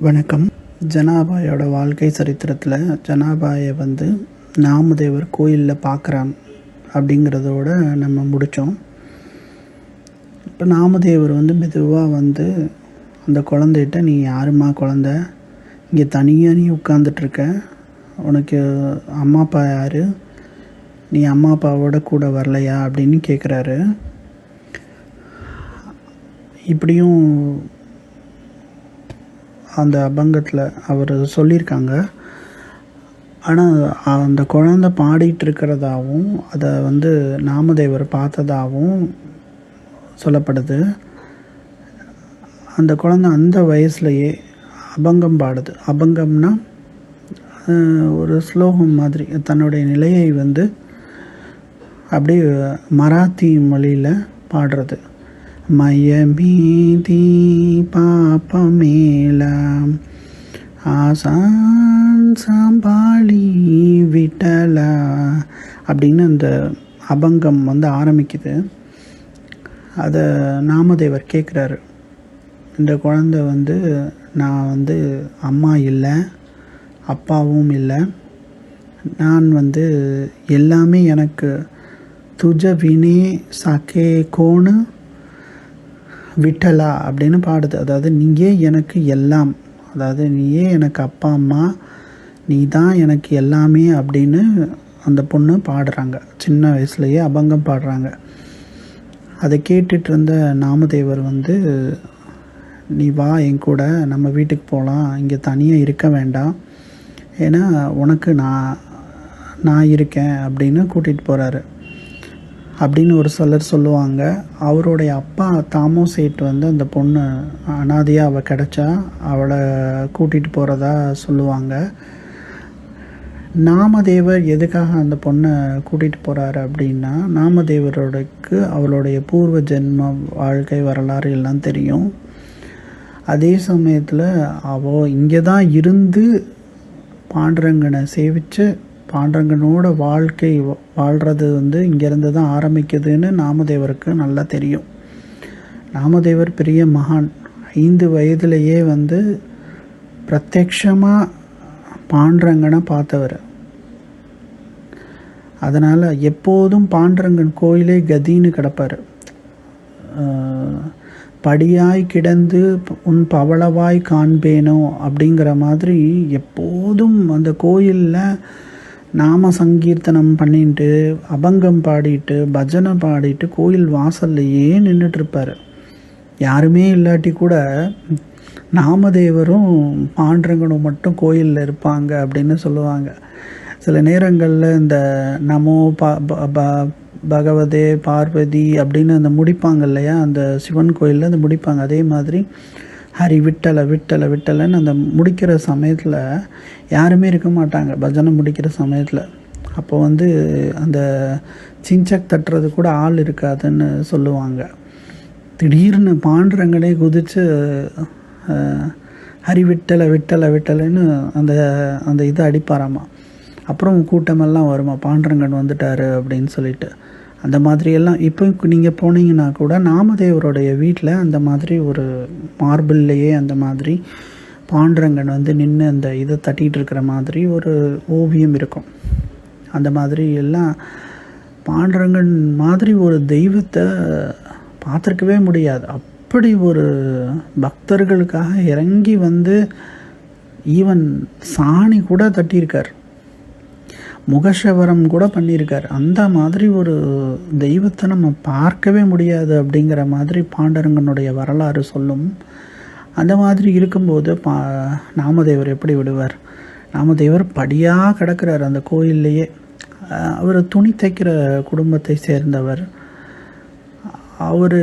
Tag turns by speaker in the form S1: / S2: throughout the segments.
S1: வணக்கம். ஜனாபாயோட வாழ்க்கை சரித்திரத்தில் ஜனாபாயை வந்து நாமதேவர் கோயிலில் பார்க்குறான் அப்படிங்கிறதோட நம்ம முடித்தோம் இப்போ நாமதேவர் வந்து மெதுவாக வந்து அந்த குழந்தைகிட்ட நீ யாருமா குழந்த? இங்கே தனியாக நீ உட்காந்துட்ருக்க உனக்கு அம்மா அப்பா யார்? நீ அம்மா அப்பாவோட கூட வரலையா? அப்படின்னு கேட்குறாரு இப்படியும் அந்த அபங்கத்தில் அவர் சொல்லியிருக்காங்க. ஆனால் அந்த குழந்தை பாடிட்டு இருக்கிறதாவும் அதை வந்து நாமதேவர் பார்த்ததாகவும் சொல்லப்படுது. அந்த குழந்தை அந்த வயசுலையே அபங்கம் பாடுது. அபங்கம்னா ஒரு ஸ்லோகம் மாதிரி தன்னுடைய நிலையை வந்து அப்படியே மராத்தி மொழியில் பாடுறது. மயமீதி பாப்பமேல ஆசான் சாம்பாளி விட்டல அப்படின்னு அந்த அபங்கம் வந்து ஆரம்பிக்குது அதை நாமதேவர் கேட்குறாரு இந்த குழந்தை வந்து நான் வந்து அம்மா இல்லை அப்பாவும் இல்லை நான் வந்து எல்லாமே எனக்கு துஜ வினே சகே கோணு விட்டலா அப்படின்னு பாடுது. அதாவது நீயே எனக்கு எல்லாம். அதாவது நீயே எனக்கு அப்பா அம்மா. நீ தான் எனக்கு எல்லாமே அப்படின்னு அந்த பொண்ணு பாடுறாங்க. சின்ன வயசுலேயே அபங்கம் பாடுறாங்க. அதை கேட்டுட்டு இருந்த நாமதேவர் வந்து நீ வா என் கூட. நம்ம வீட்டுக்கு போகலாம் இங்கே தனியாக இருக்க வேண்டாம். ஏன்னா உனக்கு நான் நான் இருக்கேன் அப்படின்னு கூட்டிகிட்டு போகிறாரு அப்படின்னு ஒரு சிலர் சொல்லுவாங்க. அவருடைய அப்பா தாமோ சேட் வந்து அந்த பொண்ணு அனாதையாக அவள் கிடச்சா அவளை கூட்டிகிட்டு போகிறதா சொல்லுவாங்க. நாமதேவர் எதுக்காக அந்த பொண்ணை கூட்டிகிட்டு போகிறாரு அப்படின்னா நாமதேவரோடக்கு அவளுடைய பூர்வ ஜென்ம வாழ்க்கை வரலாறு எல்லாம் தெரியும். அதே சமயத்தில் அவள் இங்கே தான் இருந்து பாண்டரங்கனை சேவித்து பாண்டரங்கனோட வாழ்க்கை வா- வாழ்றது வந்து இங்கேருந்து தான் ஆரம்பிக்குதுன்னு நாமதேவருக்கு நல்லா தெரியும். நாமதேவர் பெரிய மகான். ஐந்து வயதிலேயே வந்து பிரத்யக்ஷமாக பாண்டரங்கனை பார்த்தவர். அதனால் எப்போதும் பாண்டரங்கன் கோயிலே கதின்னு கிடப்பார். படியாய் கிடந்து உன் பவளவாய் காண்பேனோ அப்படிங்கிற மாதிரி எப்போதும் அந்த கோயிலில் நாம சங்கீர்த்தனம் பண்ணிட்டு அபங்கம் பாடிட்டு பஜனை பாடிட்டு கோயில் வாசல்லையே நின்றுட்டு இருப்பாரு யாருமே இல்லாட்டி கூட நாமதேவரும் பாண்டரங்கனும் மட்டும் கோயிலில் இருப்பாங்க அப்படின்னு சொல்லுவாங்க. சில நேரங்களில் இந்த நமோ ப ப- ப- பகவதே பார்வதி அப்படின்னு அந்த முடிப்பாங்க இல்லையா? அந்த சிவன் கோயிலில் அந்த முடிப்பாங்க. அதே மாதிரி ஹரி விட்டலை விட்டலை விட்டலைன்னு அந்த முடிக்கிற சமயத்தில் யாருமே இருக்க மாட்டாங்க. பஜனை முடிக்கிற சமயத்தில். அப்போ வந்து அந்த சிஞ்சக் தட்டுறது கூட ஆள் இருக்காதுன்னு சொல்லுவாங்க. திடீர்னு பாண்டுரங்கனே குதித்து ஹரி விட்டலை விட்டலை விட்டலைன்னு அந்த அந்த இதை அடிப்பாராமா. அப்புறம் கூட்டமெல்லாம் வருமா? பாண்டுரங்கன் வந்துட்டாரு அப்படின்னு சொல்லிட்டு. அந்த மாதிரியெல்லாம். இப்போ நீங்கள் போனீங்கன்னா கூட நாமதேவருடைய வீட்டில் அந்த மாதிரி ஒரு மார்பிள்லையே அந்த மாதிரி பாண்டுரங்கன் வந்து நின்று அந்த இதை தட்டிகிட்டு இருக்கிற மாதிரி ஒரு ஓவியம் இருக்கும். அந்த மாதிரி எல்லாம் பாண்டுரங்கன் மாதிரி ஒரு தெய்வத்தை பார்த்துருக்கவே முடியாது. அப்படி ஒரு பக்தர்களுக்காக இறங்கி வந்து ஈவன் சாணி கூட தட்டியிருக்கார். முகஷவரம் கூட பண்ணியிருக்கார். அந்த மாதிரி ஒரு தெய்வத்தை நம்ம பார்க்கவே முடியாது அப்படிங்கிற மாதிரி பாண்டரங்கனுடைய வரலாறு சொல்லும். அந்த மாதிரி இருக்கும்போது பா நாமதேவர் எப்படி விடுவார்? நாமதேவர் படியாக கிடக்கிறார் அந்த கோயில்லையே. அவர் துணி தைக்கிற குடும்பத்தை சேர்ந்தவர். அவர்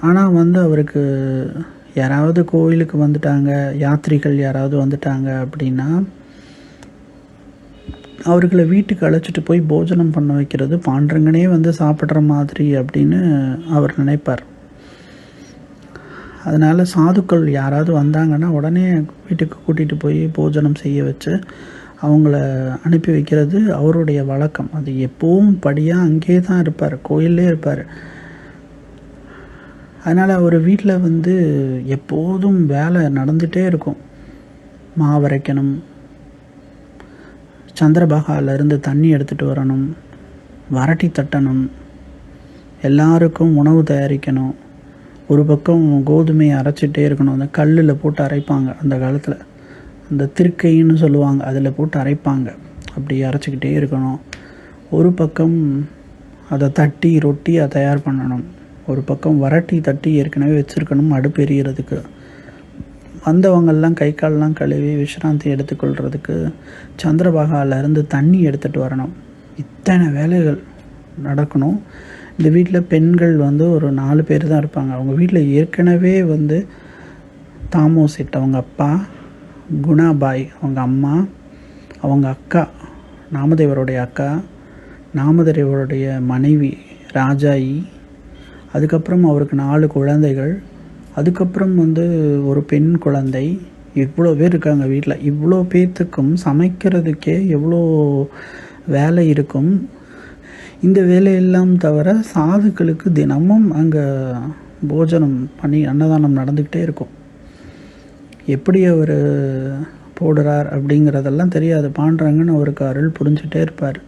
S1: ஆனால் வந்து அவருக்கு யாராவது கோயிலுக்கு வந்துட்டாங்க யாத்ரிகள் யாராவது வந்துட்டாங்க அப்படின்னா அவர்களை வீட்டுக்கு அழைச்சிட்டு போய் போஜனம் பண்ண வைக்கிறது. பாண்டரங்கனே வந்து சாப்பிட்ற மாதிரி அப்படின்னு அவர் நினைப்பார். அதனால் சாதுக்கள் யாராவது வந்தாங்கன்னா உடனே வீட்டுக்கு கூட்டிகிட்டு போய் போஜனம் செய்ய வச்சு அவங்கள அனுப்பி வைக்கிறது அவருடைய வழக்கம். அது எப்பவும் படியாக அங்கேயே தான் இருப்பார் கோயிலே இருப்பார். அதனால் அவர் வீட்டில் வந்து எப்போதும் வேலை நடந்துகிட்டே இருக்கும். மாவரைக்கணும் சந்திரபாகாவிலேருந்து தண்ணி எடுத்துகிட்டு வரணும். வரட்டி தட்டணும். எல்லாருக்கும் உணவு தயாரிக்கணும். ஒரு பக்கம் கோதுமையை அரைச்சிட்டே இருக்கணும். அந்த கல்லில் போட்டு அரைப்பாங்க அந்த காலத்தில். அந்த திருக்கைன்னு சொல்லுவாங்க அதில் போட்டு அரைப்பாங்க. அப்படி அரைச்சிக்கிட்டே இருக்கணும். ஒரு பக்கம் அதை தட்டி ரொட்டியாக தயார் பண்ணணும். ஒரு பக்கம் வரட்டி தட்டி ஏற்கனவே வச்சுருக்கணும் அடுப்பு எரியறதுக்கு. வந்தவங்கள்லாம் கை கால்லாம் கழுவி விஷ்ராந்தி எடுத்துக்கொள்கிறதுக்கு சந்திரபாகாவிலேருந்து தண்ணி எடுத்துகிட்டு வரணும். இத்தனை வேலைகள் நடக்கணும். இந்த வீட்டில் பெண்கள் வந்து ஒரு நாலு பேர் தான் இருப்பாங்க. அவங்க வீட்டில் ஏற்கனவே வந்து தாமோசிட் அவங்க அப்பா குணாபாய் அவங்க அம்மா அவங்க அக்கா நாமதேவருடைய அக்கா நாமதேவருடைய மனைவி ராஜாயி அதுக்கப்புறம் அவருக்கு நாலு குழந்தைகள் அதுக்கப்புறம் வந்து ஒரு பெண் குழந்தை. இவ்வளோ பேர் இருக்காங்க வீட்டில் இவ்வளோ பேர்த்துக்கும் சமைக்கிறதுக்கே எவ்வளோ வேலை இருக்கும். இந்த வேலையெல்லாம் தவிர சாதுக்களுக்கு தினமும் அங்கே போஜனம் பண்ணி அன்னதானம் நடந்துக்கிட்டே இருக்கும். எப்படி அவர் போடுறார் அப்படிங்கிறதெல்லாம் தெரியாது. பாண்டுறாங்கன்னு அவருக்கு அருள் புரிஞ்சுட்டே இருப்பார்.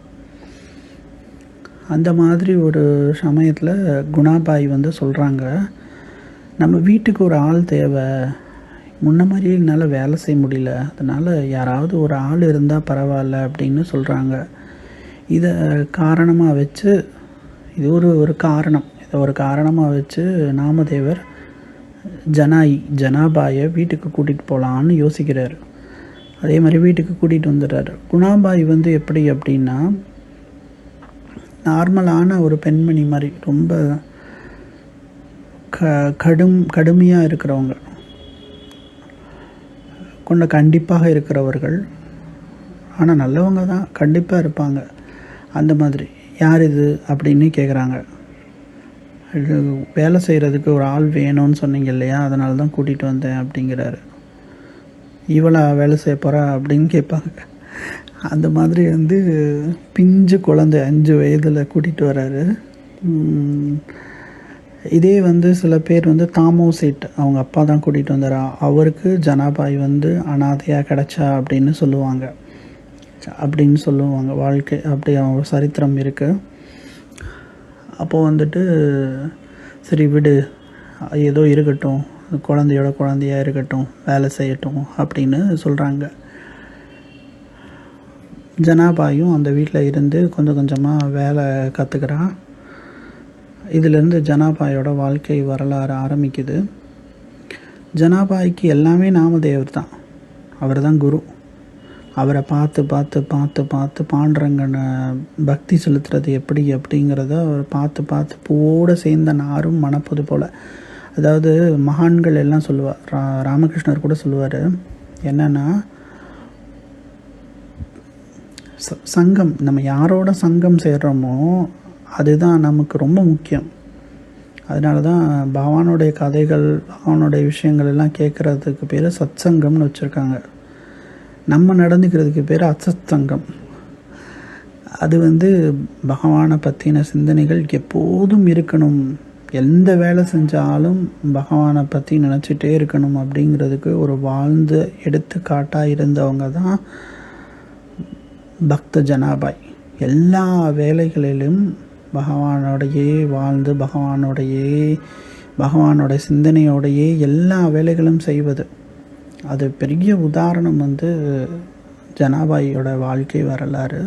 S1: அந்த மாதிரி ஒரு சமயத்தில் குணாபாய் வந்து சொல்கிறாங்க நம்ம வீட்டுக்கு ஒரு ஆள் தேவை. முன்ன மாதிரி என்னால் வேலை செய்ய முடியல. அதனால் யாராவது ஒரு ஆள் இருந்தால் பரவாயில்ல அப்படின்னு சொல்கிறாங்க இதை காரணமாக வச்சு இது ஒரு ஒரு காரணம். இதை ஒரு காரணமாக வச்சு நாமதேவர் ஜனாயி ஜனாபாயை வீட்டுக்கு கூட்டிகிட்டு போகலான்னு யோசிக்கிறார். அதே மாதிரி வீட்டுக்கு கூட்டிகிட்டு வந்துடுறாரு. குணாபாய் வந்து எப்படி அப்படின்னா நார்மலான ஒரு பெண்மணி மாதிரி ரொம்ப க கடும் கடுமையாக இருக்கிறவங்க. கொண்ட கண்டிப்பாக இருக்கிறவர்கள். ஆனால் நல்லவங்க தான் கண்டிப்பாக இருப்பாங்க. அந்த மாதிரி. யார் இது? அப்படின்னு கேட்குறாங்க இது வேலை செய்கிறதுக்கு ஒரு ஆள் வேணும்னு சொன்னீங்க இல்லையா? அதனால தான் கூட்டிகிட்டு வந்தேன் அப்படிங்கிறாரு. இவளா வேலை செய்ய போகிறா அப்படின்னு கேட்பாங்க. அந்த மாதிரி வந்து பிஞ்சு குழந்தை அஞ்சு வயதில் கூட்டிகிட்டு வர்றாரு இதே வந்து சில பேர் வந்து தாமோசேட் அவங்க அப்பா தான் கூட்டிகிட்டு வந்தாரா? அவருக்கு ஜனாபாய் வந்து அனாதையாக கிடச்சா அப்படின்னு சொல்லுவாங்க. அப்படின்னு சொல்லுவாங்க. வாழ்க்கை அப்படி அவங்க சரித்திரம் இருக்குது அப்போது வந்துட்டு சரி விடு. ஏதோ இருக்கட்டும். குழந்தையோட குழந்தையாக இருக்கட்டும். வேலை செய்யட்டும் அப்படின்னு சொல்கிறாங்க ஜனாபாயும் அந்த வீட்டில் இருந்து கொஞ்சம் கொஞ்சமாக வேலை கற்றுக்கிறான் இதிலேருந்து ஜனாபாயோட வாழ்க்கை வரலாறு ஆரம்பிக்குது. ஜனாபாய்க்கு எல்லாமே நாமதேவர் தான். அவர் தான் குரு. அவரை பார்த்து பார்த்து பார்த்து பார்த்து பாண்டரங்கனை பக்தி செலுத்துறது எப்படி அப்படிங்கிறத அவர் பார்த்து பார்த்து பூவோடு சேர்ந்த நாரும் மனப்பது போல். அதாவது மகான்கள் எல்லாம் சொல்லுவார் ரா ராமகிருஷ்ணர் கூட சொல்லுவார் என்னென்னா சங்கம் நம்ம யாரோட சங்கம் சேர்கிறோமோ அதுதான் நமக்கு ரொம்ப முக்கியம். அதனால தான் பவானுடைய கதைகள் பகவானுடைய விஷயங்கள் எல்லாம் கேட்குறதுக்கு பேர் சத் சங்கம்னு வச்சுருக்காங்க. நம்ம நடந்துக்கிறதுக்கு பேர் அசத் சங்கம் அது வந்து பகவானை பற்றின சிந்தனைகள் எப்போதும் இருக்கணும். எந்த வேலை செஞ்சாலும் பகவானை பற்றி நினச்சிட்டே இருக்கணும் அப்படிங்கிறதுக்கு ஒரு வாழ்ந்த எடுத்துக்காட்டாக இருந்தவங்க தான் பக்த ஜனாபாய். எல்லா வேலைகளிலும் பகவானோடையே வாழ்ந்து பகவானோடையே பகவானோட சிந்தனையோடையே எல்லா வேலைகளும் செய்வது. அது பெரிய உதாரணம் வந்து ஜனாபாயோட வாழ்க்கை வரலாறு.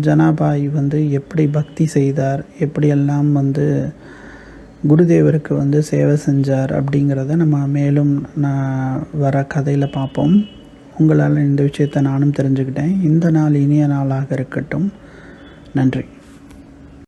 S1: ஜனாபாய் வந்து எப்படி பக்தி செய்தார் எப்படியெல்லாம் வந்து குருதேவருக்கு வந்து சேவை செஞ்சார் அப்படிங்கிறத நம்ம மேலும் நான் வர கதையில் பார்ப்போம். உங்களால் இந்த விஷயத்தை நானும் தெரிஞ்சுக்கிட்டேன். இந்த நாள் இனிய நாளாக இருக்கட்டும். நன்றி.